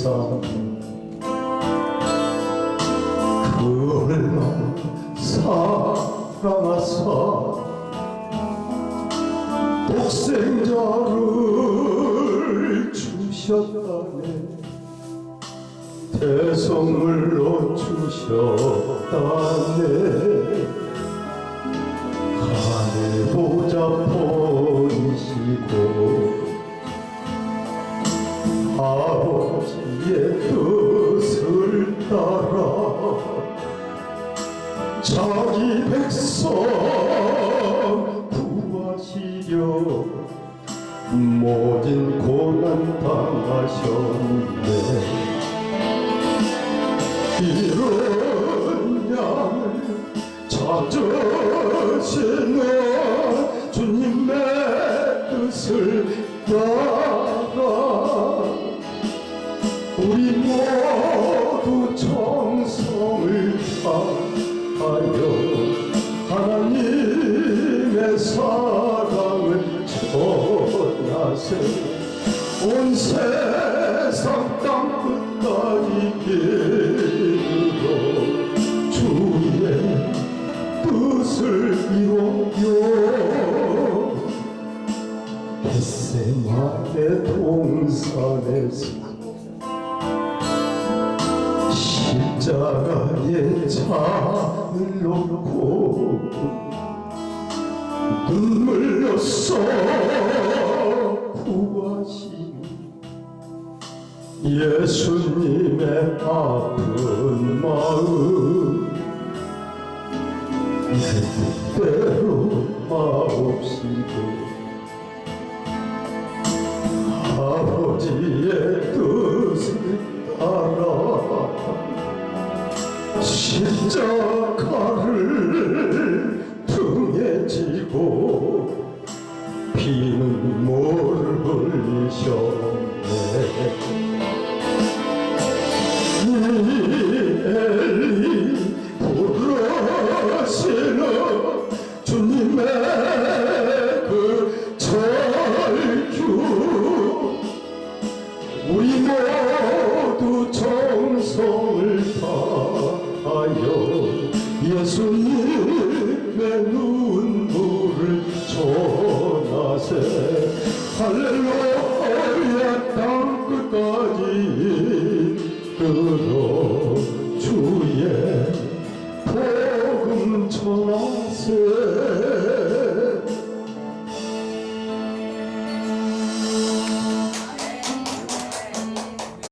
세상 그 얼마나 사랑하사 독생자를 주셨다네. 대성물로 주셨다네 아버지의 뜻을 따라 자기 백성 구하시려 모진 고난 당하셨네. 이런 양을 찾으시는 주님의 뜻을 전하세 온 세상 땅 끝까지 이르러 주의 뜻을 이루며 뱃세마의 동산에서 십자가에 잔을 놓고 눈물로써 예수님의 아픈 마음. 그대로 마옵시고 아버지의 예수님의 눈물을 전하세. 할렐루야 땅 끝까지 들어 주의 복음 전하세.